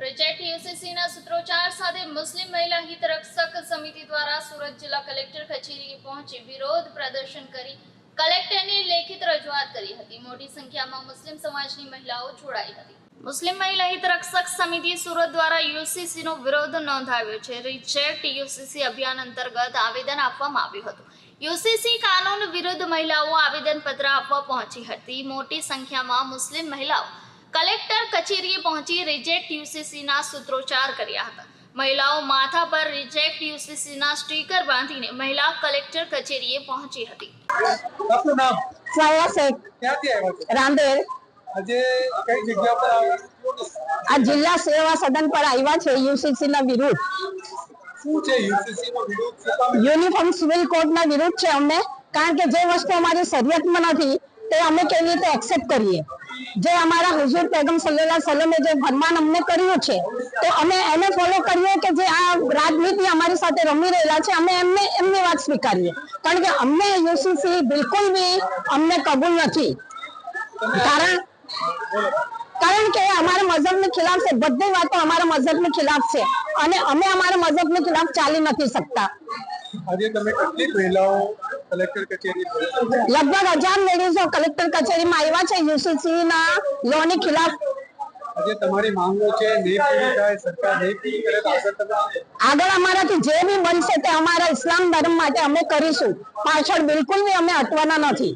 Project યુસીસીના સૂત્રોચ્ચાર સાથે મુસ્લિમ મહિલા હિત સમિતિ દ્વારા સુરત જિલ્લા કલેક્ટર કચેરીએ પહોંચી વિરોધ પ્રદર્શન કરી કલેક્ટરને લેખિત રજૂઆત કરી હતી. મોટી સંખ્યામાં મુસ્લિમ સમાજની મહિલાઓ જોડાઈ હતી. મુસ્લિમ મહિલા હિત સમિતિ સુરત દ્વારા યુસીસી નો વિરોધ નોંધાવ્યો છે. રિજેક્ટ યુસીસી અભિયાન અંતર્ગત આવેદન આપવામાં આવ્યું હતું. યુસીસી કાનૂન વિરુદ્ધ મહિલાઓ આવેદનપત્ર આપવા પહોંચી હતી. મોટી સંખ્યામાં મુસ્લિમ મહિલાઓ કલેક્ટર કચેરીએ પહોંચી રિજેક્ટ યુસીસીના સૂત્રોચ્ચાર કર્યા હતા. મહિલાઓ માથા પર રિજેક્ટ યુસીસીના સ્ટીકર બાંધીને મહિલા કલેક્ટર કચેરીએ પહોંચી હતી? આ જિલ્લા સેવા સદન પર આવ્યા છે યુસીસી ના વિરુદ્ધ. યુનિફોર્મ સિવિલ કોડ ના વિરુદ્ધ છે અમને. કારણ કે જે વસ્તુ અમારી શરીયતમાં નથી તે અમે કેવી રીતે એક્સેપ્ટ કરીએ? જે અમારા હુઝુર પેગમ સલ્લલ્લાહુ સલમે જે ફરમાન અમને કર્યું છે, તો અમે એને ફોલો કરીએ કે જે આ રાજનીતિ અમારી સાથે રમી રહેલા છે, અમે એમને, એમની વાત સ્વીકારીએ. કારણ કે અમને યુસીસી બિલકુલ બી અમને કબૂલ નથી. કારણ કારણ કે અમારા મઝહબની ખિલાફ છે, બધી વાતો અમારા મઝહબની ખિલાફ છે, અને અમે અમારા મઝહબની ખિલાફ ચાલી નથી શકતા. આજે તમે કેટલી મહિલાઓ કલેક્ટર કચેરી લગભગ હજાર લેડીઝો કલેક્ટર કચેરીમાં આવ્યા છે યુસીસી ના લો ની ખિલાફ. આજે તમારી માંગો છે નહીં પૂરી થાય સરકાર નહીં પૂરી કરે તો આગળ તમે આગળ અમારાથી જે બી બનશે તે અમારા ઇસ્લામ ધર્મ માટે અમે કરીશું. પાછળ બિલકુલ બી અમે હટવાના નથી.